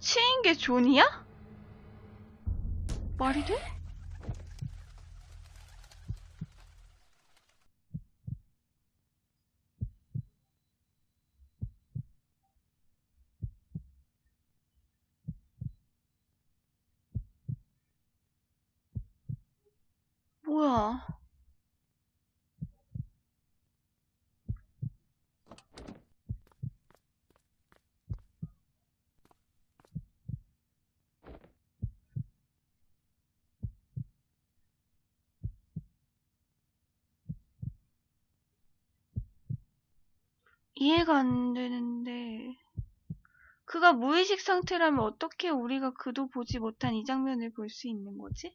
치인 게 존이야? 말이 돼? 뭐야? 이해가 안 되는데, 그가 무의식 상태라면 어떻게 우리가 그도 보지 못한 이 장면을 볼 수 있는 거지?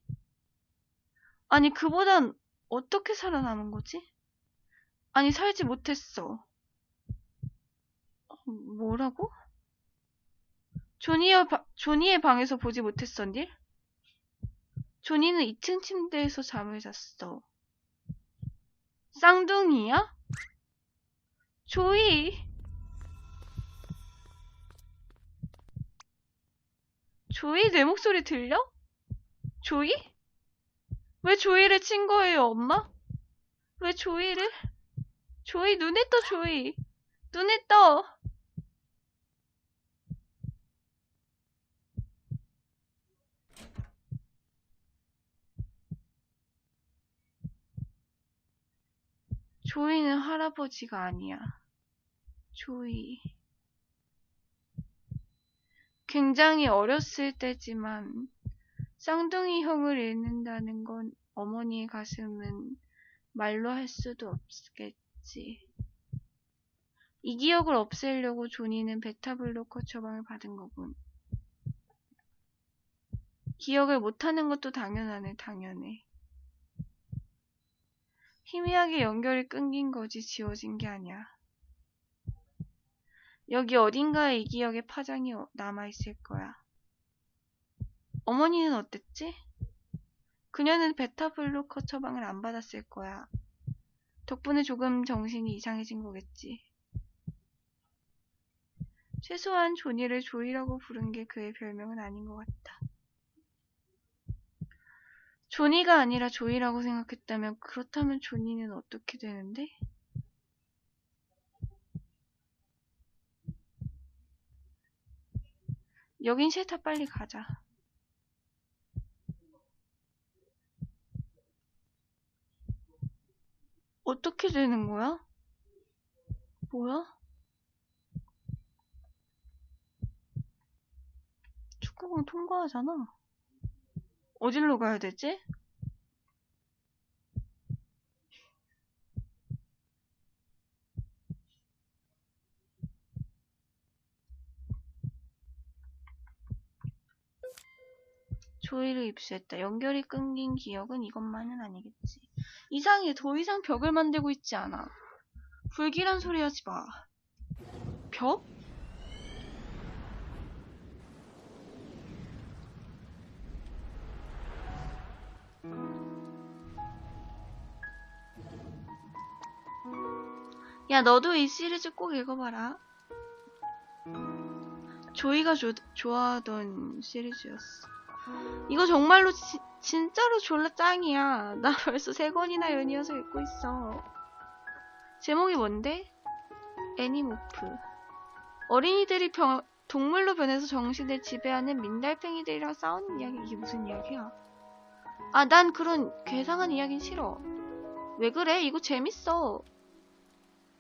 아니, 그보단 어떻게 살아남은 거지? 아니, 살지 못했어. 어, 뭐라고? 조니의, 바- 조니의 방에서 보지 못했어, 닐? 조니는 2층 침대에서 잠을 잤어. 쌍둥이야? 조이! 조이, 내 목소리 들려? 조이? 왜 조이를 친 거예요, 엄마? 왜 조이를? 조이, 눈에 떠, 조이. 눈에 떠. 조이는 할아버지가 아니야. 조이. 굉장히 어렸을 때지만 쌍둥이 형을 잃는다는 건 어머니의 가슴은 말로 할 수도 없겠지. 이 기억을 없애려고 조니는 베타블로커 처방을 받은 거군. 기억을 못하는 것도 당연하네, 당연해. 희미하게 연결이 끊긴 거지 지워진 게 아니야. 여기 어딘가에 이 기억의 파장이 어- 남아있을 거야. 어머니는 어땠지? 그녀는 베타블로커 처방을 안 받았을 거야. 덕분에 조금 정신이 이상해진 거겠지. 최소한 조니를 조이라고 부른 게 그의 별명은 아닌 것 같다. 조니가 아니라 조이라고 생각했다면 그렇다면 조니는 어떻게 되는데? 여긴 싫다 빨리 가자. 어떻게 되는 거야? 뭐야? 축구공 통과하잖아. 어디로 가야 되지? 조이를 입수했다. 연결이 끊긴 기억은 이것만은 아니겠지. 이상해. 더 이상 벽을 만들고 있지 않아. 불길한 소리 하지 마. 벽? 야, 너도 이 시리즈 꼭 읽어봐라. 조이가 조- 좋아하던 시리즈였어. 이거 정말로 지- 진짜로 졸라 짱이야. 나 벌써 세 권이나 연이어서 읽고 있어. 제목이 뭔데? 애니모프. 어린이들이 병- 동물로 변해서 정신을 지배하는 민달팽이들이랑 싸우는 이야기. 이게 무슨 이야기야? 아, 난 그런 괴상한 이야기는 싫어. 왜 그래? 이거 재밌어.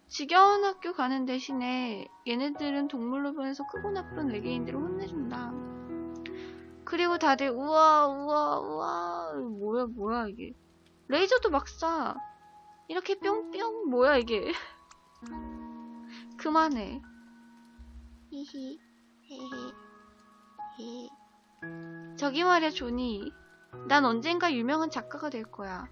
지겨운 학교 가는 대신에 얘네들은 동물로 변해서 크고 나쁜 외계인들을 혼내준다. 그리고 다들 우와 우와 우와 뭐야 뭐야 이게. 레이저도 막 쏴. 이렇게 뿅뿅 뭐야 이게. 그만해. 히히 헤헤 헤. 저기 말이야 조니. 난 언젠가 유명한 작가가 될 거야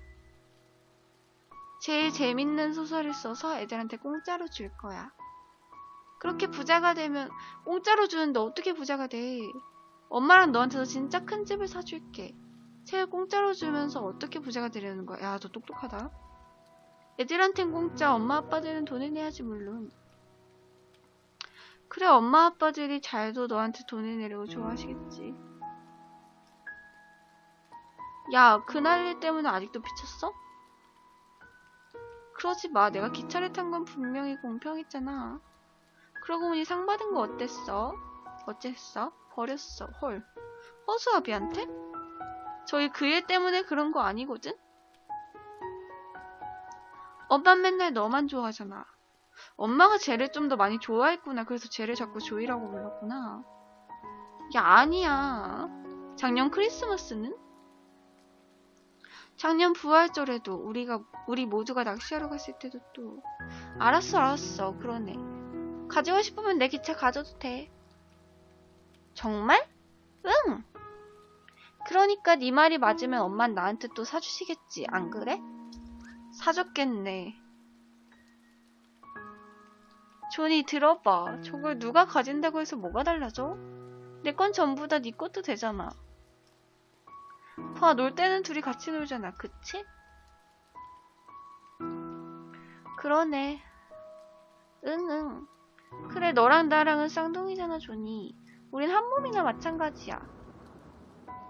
제일 재밌는 소설을 써서 애들한테 공짜로 줄 거야 그렇게 부자가 되면 공짜로 주는데 어떻게 부자가 돼 엄마랑 너한테도 진짜 큰 집을 사줄게. 책 공짜로 주면서 어떻게 부자가 되려는 거야? 야, 너 똑똑하다. 애들한텐 공짜, 엄마 아빠들은 돈을 내야지 물론. 그래, 엄마 아빠들이 잘도 너한테 돈을 내려고 좋아하시겠지. 야, 그날 일 때문에 아직도 미쳤어? 그러지 마. 내가 기차를 탄 건 분명히 공평했잖아. 그러고 보니 상 받은 거 어땠어? 어쨌어? 버렸어. 헐. 허수아비한테? 저희 그일 때문에 그런 거 아니거든? 엄마 맨날 너만 좋아하잖아. 엄마가 쟤를 좀 더 많이 좋아했구나. 그래서 쟤를 자꾸 조이라고 불렀구나. 야, 아니야. 작년 크리스마스는? 작년 부활절에도 우리가 우리 모두가 낚시하러 갔을 때도 또. 알았어 알았어. 그러네. 가지고 싶으면 내 기차 가져도 돼. 정말? 응. 그러니까 네 말이 맞으면 엄만 나한테 또 사주시겠지. 안 그래? 사줬겠네. 존이 들어봐. 저걸 누가 가진다고 해서 뭐가 달라져? 내 건 전부 다 네 것도 되잖아 봐, 놀 때는 둘이 같이 놀잖아, 그치? 그러네. 응, 응. 그래, 너랑 나랑은 쌍둥이잖아, 조니. 우린 한 몸이나 마찬가지야.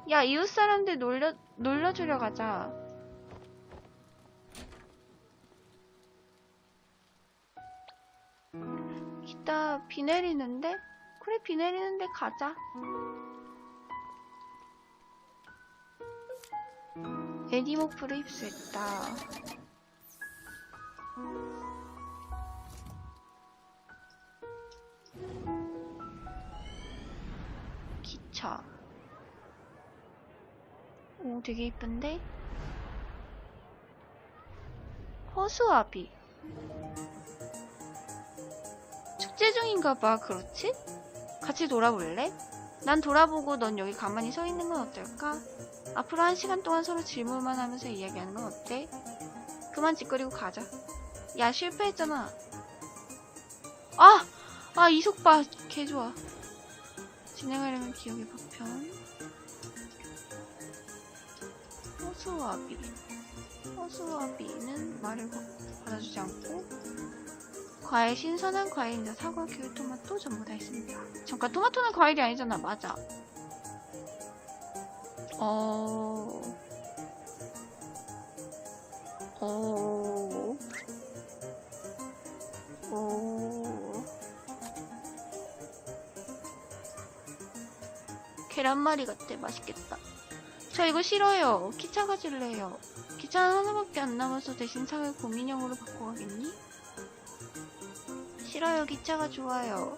야, 이웃 사람들 놀려, 놀려주려 가자. 이따 비 내리는데? 그래, 비 내리는데 가자. 애니모프를 입수했다. 기차. 오, 되게 이쁜데? 허수아비. 축제 중인가봐, 그렇지? 같이 돌아볼래? 난 돌아보고 넌 여기 가만히 서 있는 건 어떨까? 앞으로 한 시간 동안 서로 질문만 하면서 이야기하는 건 어때? 그만 짓거리고 가자. 야, 실패했잖아. 아! 아, 이속 봐. 개 좋아. 진행하려면 기억의 파편. 허수아비. 허수아비는 말을 거- 받아주지 않고 과일 신선한 과일이나 사과, 귤, 토마토 전부 다 있습니다. 잠깐 토마토는 과일이 아니잖아. 맞아. 어. 어. 어. 계란말이 같아. 맛있겠다. 저 이거 싫어요. 기차 가질래요. 기차는 하나밖에 안 남아서 대신 상을 고민형으로 바꿔가겠니? 싫어요. 기차가 좋아요.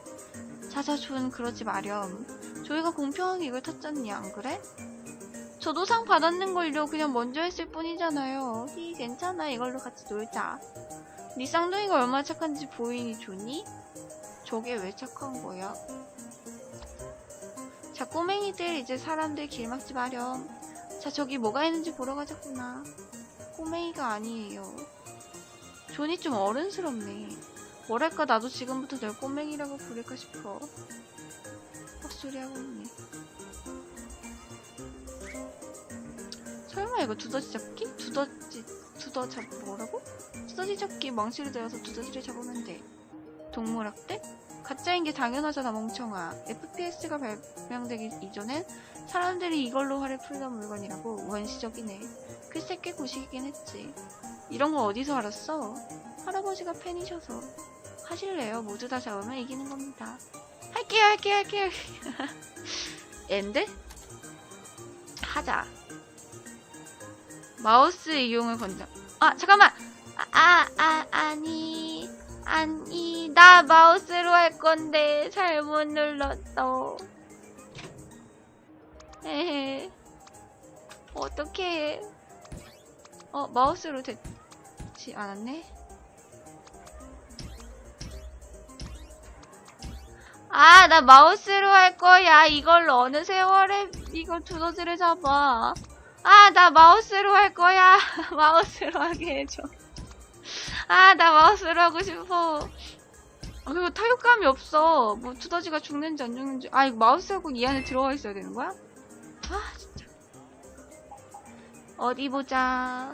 자자 존 그러지 마렴. 저희가 공평하게 이걸 탔잖니 안 그래? 저도 상 받았는 걸요. 그냥 먼저 했을 뿐이잖아요. 히 괜찮아. 이걸로 같이 놀자. 네 쌍둥이가 얼마나 착한지 보이니 좋니? 저게 왜 착한 거야? 자 꼬맹이들 이제 사람들 길 막지 마렴. 자 저기 뭐가 있는지 보러 가자꾸나. 꼬맹이가 아니에요. 존이 좀 어른스럽네. 뭐랄까 나도 지금부터 널 꼬맹이라고 부를까 싶어. 헛소리 하고 있네. 설마 이거 두더지 잡기? 두더지 두더 잡 뭐라고? 두더지 잡기 망치를 들어서 두더지를 잡으면 돼. 동물학대? 가짜인 게 당연하잖아 멍청아. FPS가 발명되기 이전엔 사람들이 이걸로 화를 풀던 물건이라고 원시적이네. 글쎄 꽤 구식이긴 했지. 이런 거 어디서 알았어? 할아버지가 팬이셔서. 하실래요? 모두 다 잡으면 이기는 겁니다. 할게요, 할게요, 할게요. 엔드? 하자. 마우스 이용을 권장. 아, 잠깐만! 아, 아, 아, 아니. 아니, 나 마우스로 할 건데, 잘못 눌렀어. 에헤. 어떡해. 어, 마우스로 됐지 않았네? 아, 나 마우스로 할 거야. 이걸 어느 세월에 이걸 두더지를 잡아. 아, 나 마우스로 할 거야. 마우스로 하게 해줘. 아, 나 마우스로 하고 싶어. 아, 그리고 타격감이 없어. 뭐 두더지가 죽는지 안 죽는지. 아, 이거 마우스하고 이 안에 들어가 있어야 되는 거야? 아, 진짜. 어디 보자.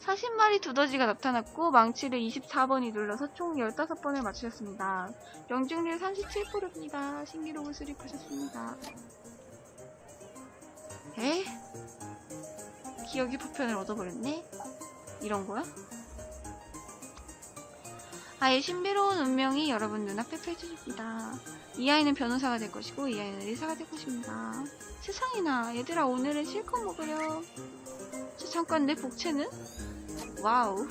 40마리 두더지가 나타났고 망치를 24번이 눌러서 총 15번을 맞추셨습니다. 명중률 37%입니다. 신기록을 수립하셨습니다. 에? 기억의 파편을 얻어버렸네? 이런 거야? 아예 신비로운 운명이 여러분 눈앞에 펼쳐집니다. 이 아이는 변호사가 될 것이고 이 아이는 의사가 될 것입니다. 세상에나 얘들아 오늘은 실컷 먹으렴. 저 잠깐 내 복채는? 와우.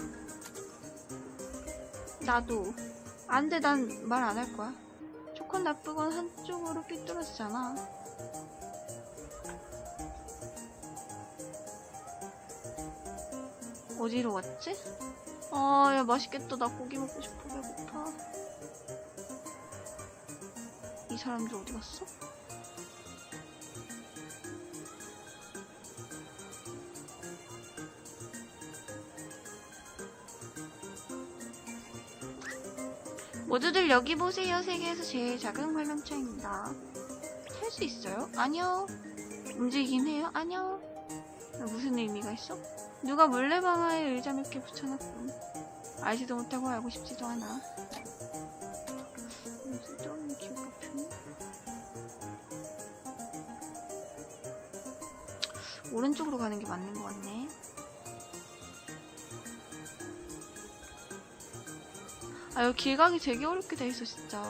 나도. 안 돼, 난 말 안 할 거야. 좋건 나쁘건 한쪽으로 삐뚤어지잖아. 어디로 왔지? 아, 야, 맛있겠다. 나 고기 먹고 싶어. 배고파. 이 사람들 어디 갔어? 모두들 여기 보세요. 세계에서 제일 작은 관람차입니다. 탈 수 있어요? 아니요. 움직이긴 해요? 아니요. 무슨 의미가 있어? 누가 물레방아에 의자 몇 개 붙여놨군. 알지도 못하고 알고 싶지도 않아. 음, 쓸데없는 같은. 오른쪽으로 가는 게 맞는 것 같네. 아, 여기 길 가기 되게 어렵게 돼 있어, 진짜.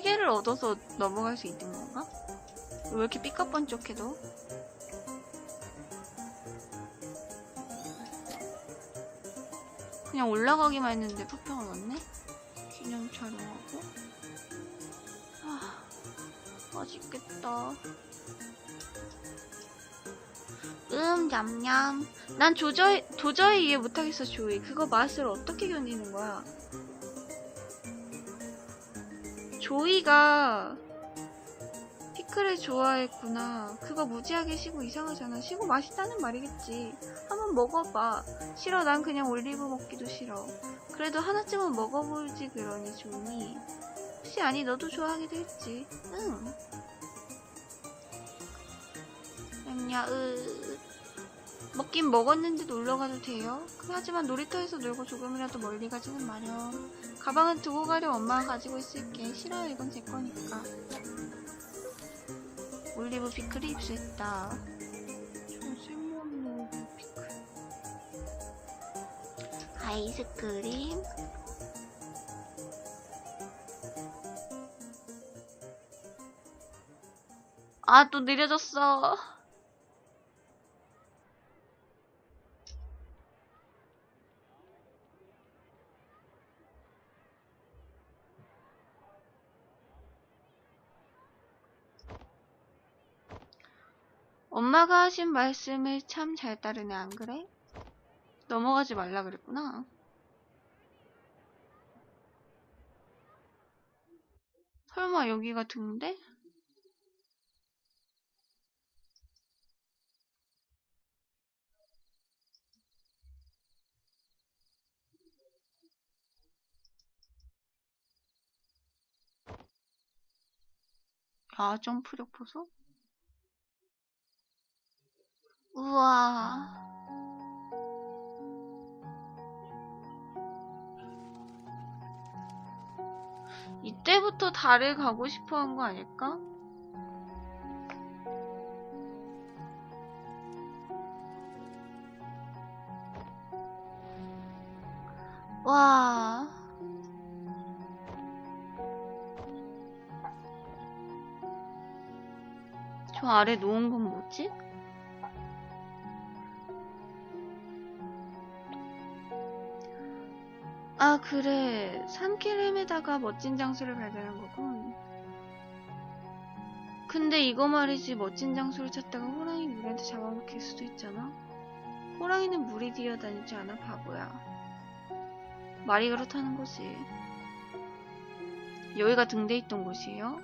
세 개를 얻어서 넘어갈 수 있는 건가? 왜 이렇게 삐까뻔쩍해 도? 그냥 올라가기만 했는데 부평을 얻네? 기념 촬영하고. 아, 맛있겠다. 음, 냠냠. 난 도저히, 도저히 이해 못하겠어, 조이. 그거 맛을 어떻게 견디는 거야? 조이가 피클을 좋아했구나. 그거 무지하게 시고 이상하잖아. 시고 맛있다는 말이겠지. 한번 먹어봐. 싫어, 난 그냥 올리브 먹기도 싫어. 그래도 하나쯤은 먹어보지 그러니 좋니. 혹시 아니 너도 좋아하기도 했지. 응. 냠냐 으. 먹긴 먹었는데 놀러 가도 돼요? 하지만 놀이터에서 놀고 조금이라도 멀리 가지는 마렴. 가방은 두고 가려 엄마가 가지고 있을게. 싫어요, 이건 제 거니까. 올리브 피클이 입수했다. 좀 쓸모없는 올리브 피클. 아이스크림. 아, 또 느려졌어. 엄마가 하신 말씀을 참 잘 따르네, 안 그래? 넘어가지 말라 그랬구나. 설마 여기가 등대? 아, 점프력 보소? 우와. 이때부터 달을 가고 싶어 한 거 아닐까? 와. 저 아래 놓은 건 뭐지? 아, 그래. 산길 헤매다가 멋진 장소를 발견한 거군. 근데 이거 말이지, 멋진 장소를 찾다가 호랑이 무리한테 잡아먹힐 수도 있잖아. 호랑이는 무리 뛰어다니지 않아, 바보야. 말이 그렇다는 거지. 여기가 등대 있던 곳이에요?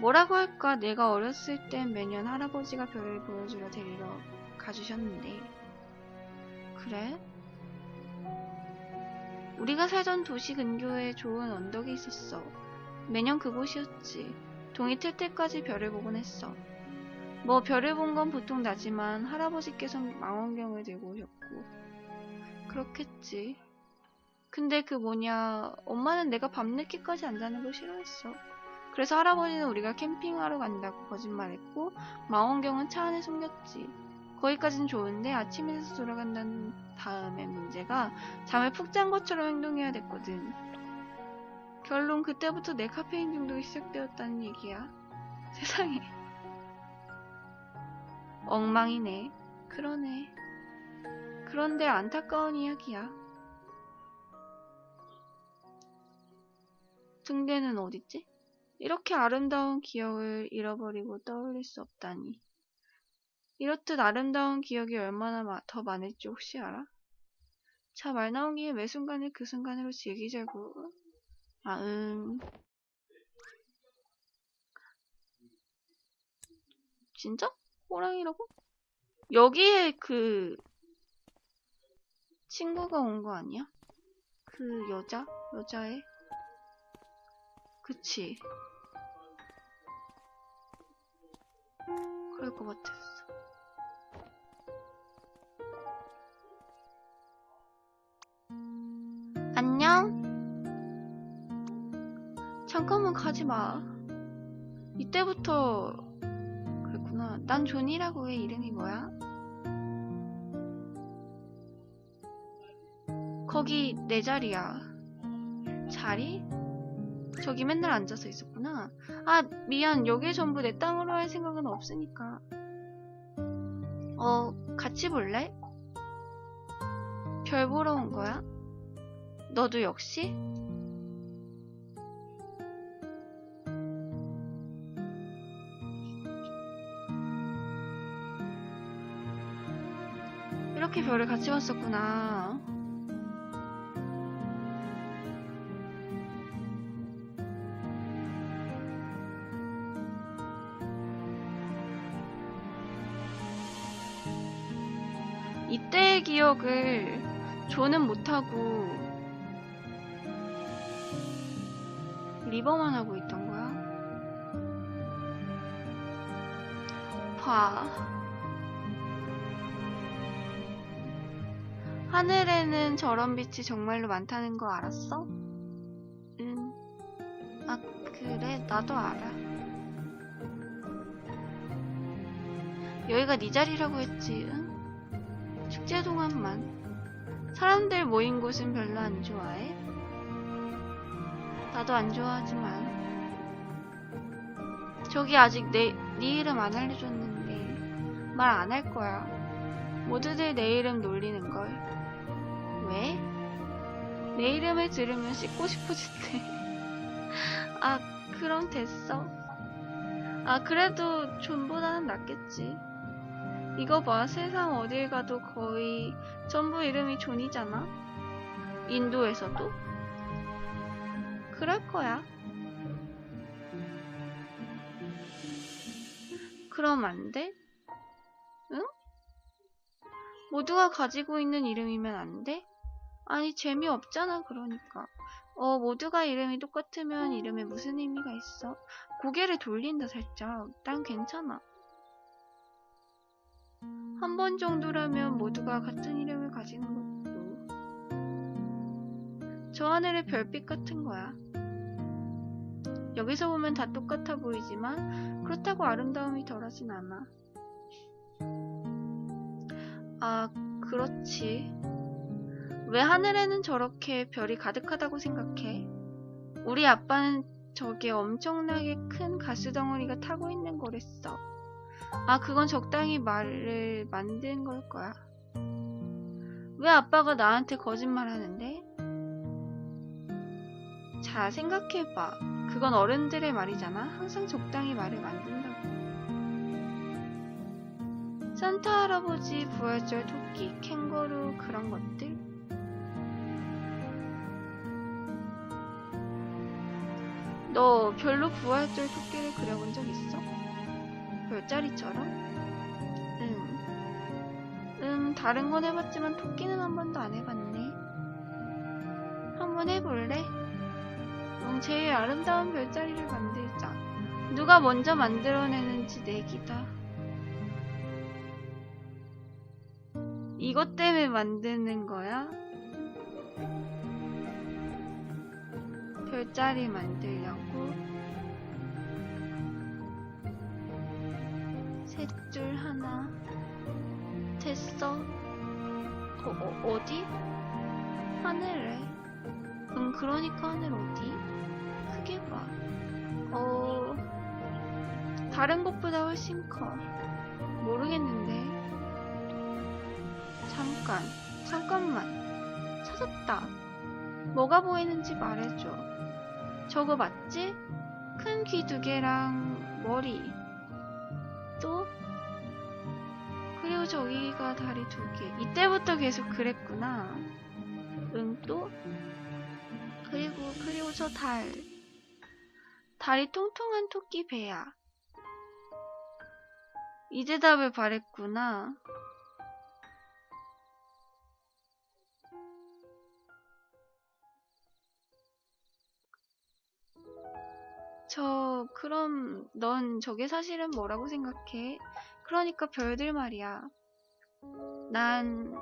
뭐라고 할까, 내가 어렸을 땐 매년 할아버지가 별을 보여주러 데리러 가주셨는데. 그래? 우리가 살던 도시 근교에 좋은 언덕이 있었어. 매년 그곳이었지. 동이 틀 때까지 별을 보곤 했어. 뭐 별을 본 건 보통 나지만 할아버지께선 망원경을 들고 오셨고 그렇겠지. 근데 그 뭐냐 엄마는 내가 밤늦게까지 안 자는 걸 싫어했어. 그래서 할아버지는 우리가 캠핑하러 간다고 거짓말했고 망원경은 차 안에 숨겼지. 거기까진 좋은데 아침에 돼서 돌아간다는 다음에 문제가 잠을 푹 잔 것처럼 행동해야 됐거든. 결론 그때부터 내 카페인 중독이 시작되었다는 얘기야. 세상에. 엉망이네. 그러네. 그런데 안타까운 이야기야. 등대는 어딨지? 이렇게 아름다운 기억을 잃어버리고 떠올릴 수 없다니. 이렇듯 아름다운 기억이 얼마나 마- 더 많을지 혹시 알아? 자, 말 나온 김에 매 순간을 그 순간으로 즐기자고. 아, 음. 진짜? 호랑이라고? 여기에 그 친구가 온 거 아니야? 그 여자? 여자애? 그치. 그럴 것 같았어. 잠깐만 가지 마. 이때부터 그랬구나. 난 존이라고 해. 이름이 뭐야? 거기 내 자리야. 자리? 저기 맨날 앉아서 있었구나. 아, 미안. 여기 전부 내 땅으로 할 생각은 없으니까. 어, 같이 볼래? 별 보러 온 거야? 너도 역시? 별을 같이 봤었구나. 이때의 기억을 조는 못하고 리버만 하고 있던 거야. 봐. 하늘에는 저런 빛이 정말로 많다는 거 알았어? 응. 아, 그래. 나도 알아. 여기가 네 자리라고 했지, 응? 축제 동안만. 사람들 모인 곳은 별로 안 좋아해? 나도 안 좋아하지만. 저기 아직 내, 네 이름 안 알려줬는데 말 안 할 거야. 모두들 내 이름 놀리는걸. 왜? 내 이름을 들으면 씻고 싶어진대. 아, 그럼 됐어. 아, 그래도 존보다는 낫겠지. 이거 봐, 세상 어딜 가도 거의 전부 이름이 존이잖아? 인도에서도? 그럴 거야. 그럼 안 돼? 응? 모두가 가지고 있는 이름이면 안 돼? 아니, 재미없잖아, 그러니까. 어, 모두가 이름이 똑같으면 이름에 무슨 의미가 있어? 고개를 돌린다, 살짝. 난 괜찮아. 한 번 정도라면 모두가 같은 이름을 가지는 것도 저 하늘의 별빛 같은 거야. 여기서 보면 다 똑같아 보이지만 그렇다고 아름다움이 덜하진 않아. 아, 그렇지. 왜 하늘에는 저렇게 별이 가득하다고 생각해? 우리 아빠는 저게 엄청나게 큰 가스덩어리가 타고 있는 거랬어. 아, 그건 적당히 말을 만든 걸 거야. 왜 아빠가 나한테 거짓말 하는데? 자, 생각해봐. 그건 어른들의 말이잖아. 항상 적당히 말을 만든다고. 산타 할아버지, 부활절 토끼, 캥거루, 그런 것들? 너 별로 부활절 토끼를 그려본 적 있어? 별자리처럼? 응. 음, 다른 건 해봤지만 토끼는 한 번도 안 해봤네. 한번 해볼래? 응, 제일 아름다운 별자리를 만들자. 누가 먼저 만들어내는지 내기다. 이것 때문에 만드는 거야? 별자리 만들려고? 셋줄 하나. 됐어. 어, 어, 어디? 하늘에. 응, 그러니까 하늘 어디? 크게 봐. 어, 다른 곳보다 훨씬 커. 모르겠는데. 잠깐, 잠깐만. 찾았다. 뭐가 보이는지 말해줘. 저거 맞지? 큰 귀 두 개랑 머리. 또? 그리고 저기가 다리 두 개. 이때부터 계속 그랬구나. 응, 또? 그리고, 그리고 저 달. 다리 통통한 토끼 배야. 이 대답을 바랬구나. 저, 그럼 넌 저게 사실은 뭐라고 생각해? 그러니까 별들 말이야. 난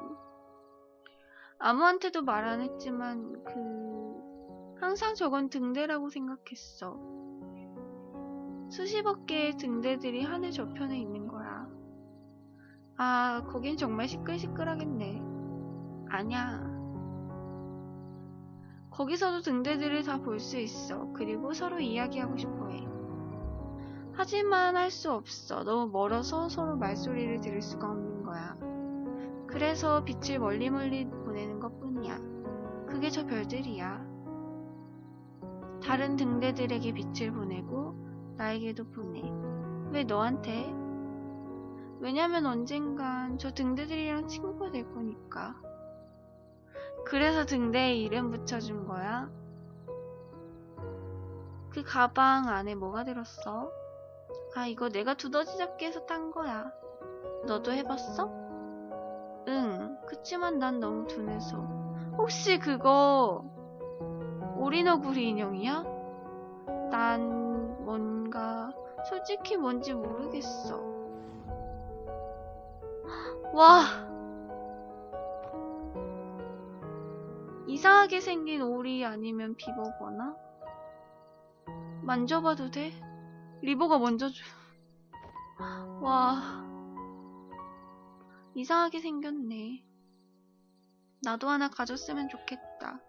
아무한테도 말 안 했지만 그 항상 저건 등대라고 생각했어. 수십억 개의 등대들이 하늘 저편에 있는 거야. 아, 거긴 정말 시끌시끌하겠네. 아냐. 거기서도 등대들을 다 볼 수 있어. 그리고 서로 이야기하고 싶어 해. 하지만 할 수 없어. 너무 멀어서 서로 말소리를 들을 수가 없는 거야. 그래서 빛을 멀리 멀리 보내는 것 뿐이야. 그게 저 별들이야. 다른 등대들에게 빛을 보내고 나에게도 보내. 왜 너한테? 왜냐면 언젠간 저 등대들이랑 친구가 될 거니까. 그래서 등대에 이름 붙여준 거야? 그 가방 안에 뭐가 들었어? 아, 이거 내가 두더지 잡기 해서 딴 거야. 너도 해봤어? 응, 그치만 난 너무 둔해서. 혹시 그거 오리너구리 인형이야? 난 뭔가 솔직히 뭔지 모르겠어. 와! 이상하게 생긴 오리 아니면 비버거나? 만져봐도 돼? 리버가 먼저 줘. 와. 이상하게 생겼네. 나도 하나 가졌으면 좋겠다.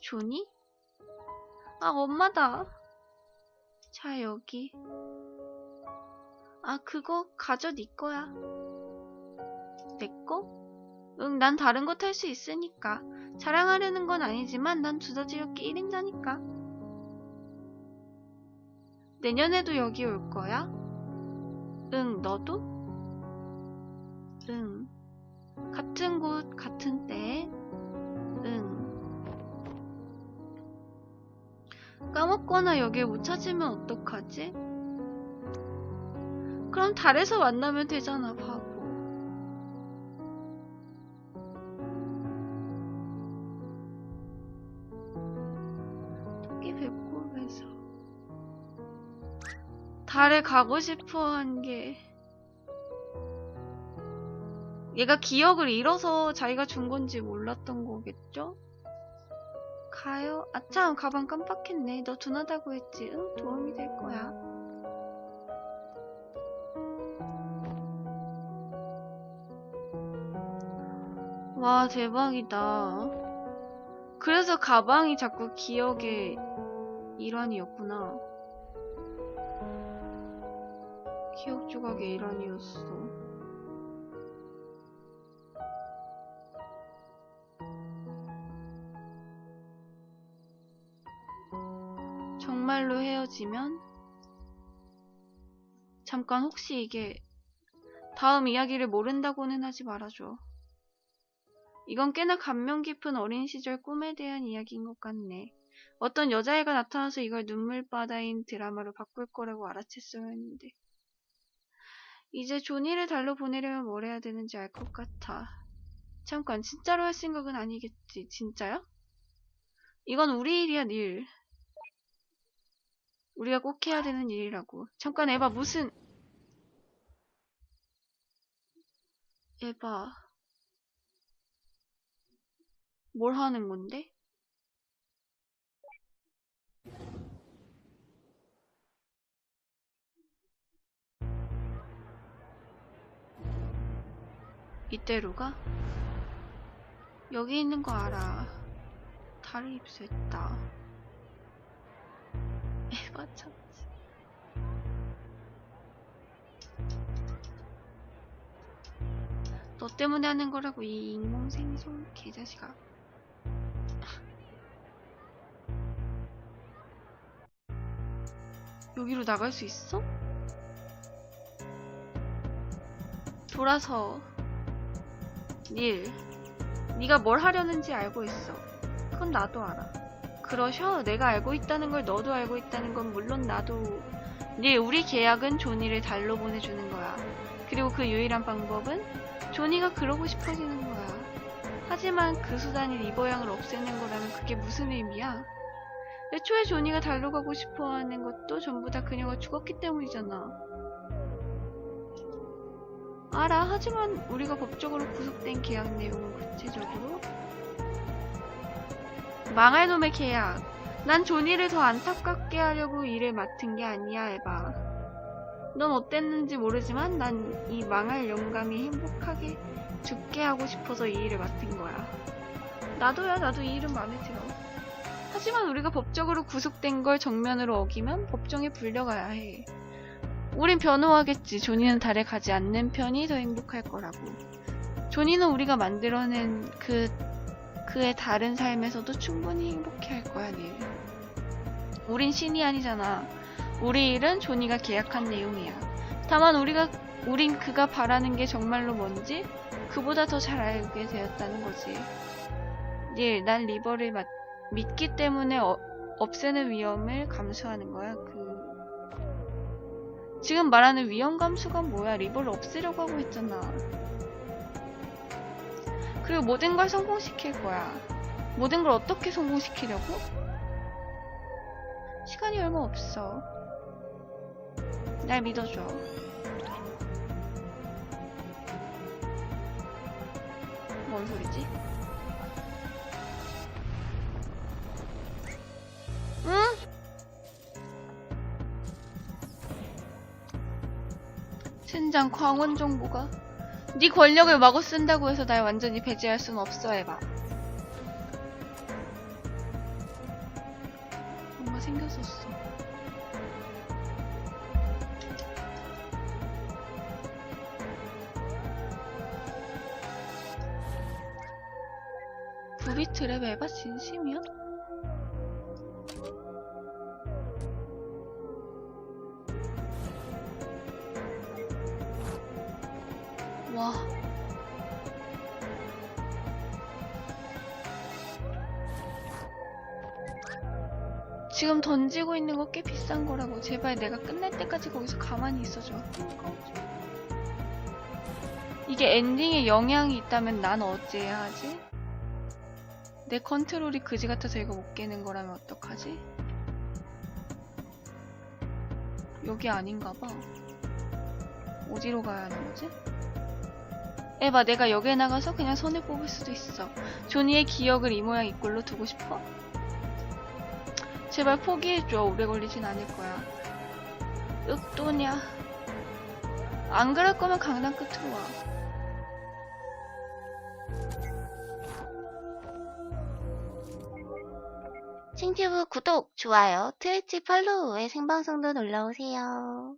조니? 아, 엄마다. 자, 여기. 아, 그거 가져 네 거야. 내 거? 응, 난 다른 거 탈 수 있으니까. 자랑하려는 건 아니지만 난 두더지력기 1인자니까. 내년에도 여기 올 거야? 응, 너도? 응. 같은 곳, 같은 때. 응. 까먹거나 여길 못 찾으면 어떡하지? 그럼 달에서 만나면 되잖아, 바보. 달에 가고 싶어 한 게. 얘가 기억을 잃어서 자기가 준 건지 몰랐던 거겠죠? 가요? 아참, 가방 깜빡했네. 너 둔하다고 했지? 응, 도움이 될 거야. 와, 대박이다. 그래서 가방이 자꾸 기억의 일환이었구나. 기억 조각의 일환이었어. 정말로 헤어지면? 잠깐 혹시 이게 다음 이야기를 모른다고는 하지 말아줘. 이건 꽤나 감명 깊은 어린 시절 꿈에 대한 이야기인 것 같네. 어떤 여자애가 나타나서 이걸 눈물바다인 드라마로 바꿀 거라고 알아챘어야 했는데. 이제 조니를 달로 보내려면 뭘 해야 되는지 알 것 같아. 잠깐, 진짜로 할 생각은 아니겠지. 진짜야? 이건 우리 일이야, 일. 우리가 꼭 해야 되는 일이라고. 잠깐, 에바, 무슨... 에바... 뭘 하는 건데? 이대로 가? 여기 있는 거 알아. 다리 입수했다. 에바 참지. 너 때문에 하는 거라고 이 인공생성 개자식아. 여기로 나갈 수 있어? 돌아서 닐, 네가 뭘 하려는지 알고 있어. 그건 나도 알아. 그러셔. 내가 알고 있다는 걸 너도 알고 있다는 건 물론 나도. 닐, 우리 계약은 조니를 달로 보내주는 거야. 그리고 그 유일한 방법은 조니가 그러고 싶어지는 거야. 하지만 그 수단이 리버양을 없애는 거라면 그게 무슨 의미야? 애초에 조니가 달로 가고 싶어 하는 것도 전부 다 그녀가 죽었기 때문이잖아. 알아. 하지만 우리가 법적으로 구속된 계약 내용은 구체적으로 망할 놈의 계약. 난 조니를 더 안타깝게 하려고 일을 맡은 게 아니야, 에바. 넌 어땠는지 모르지만 난 이 망할 영감이 행복하게 죽게 하고 싶어서 이 일을 맡은 거야. 나도야, 나도 이 일은 마음에 들어. 하지만 우리가 법적으로 구속된 걸 정면으로 어기면 법정에 불려가야 해. 우린 변호하겠지. 조니는 달에 가지 않는 편이 더 행복할 거라고. 조니는 우리가 만들어낸 그, 그의 다른 삶에서도 충분히 행복해 할 거야, 닐. 우린 신이 아니잖아. 우리 일은 조니가 계약한 내용이야. 다만 우리가, 우린 그가 바라는 게 정말로 뭔지 그보다 더 잘 알게 되었다는 거지. 닐, 난 리버를 맞- 믿기 때문에 어- 없애는 위험을 감수하는 거야. 그, 지금 말하는 위험 감수가 뭐야? 리버를 없애려고 하고 있잖아. 그리고 모든 걸 성공시킬 거야. 모든 걸 어떻게 성공시키려고? 시간이 얼마 없어. 날 믿어줘. 뭔 소리지? 젠장 광원 정보가 네 권력을 마구 쓴다고 해서 날 완전히 배제할 순 없어 해봐 지금 던지고 있는 거 꽤 비싼 거라고. 제발 내가 끝날 때까지 거기서 가만히 있어줘. 이게 엔딩에 영향이 있다면 난 어찌해야 하지? 내 컨트롤이 그지 같아서 이거 못 깨는 거라면 어떡하지? 여기 아닌가 봐. 어디로 가야 하는 거지? 에바, 내가 역에 나가서 그냥 손을 뽑을 수도 있어. 조니의 기억을 이 모양 이 꼴로 두고 싶어? 제발 포기해줘. 오래 걸리진 않을 거야. 윽도냐. 안 그럴 거면 강남 끝으로 와. 칭튜브 구독, 좋아요, 트위치 팔로우에 생방송도 놀러오세요.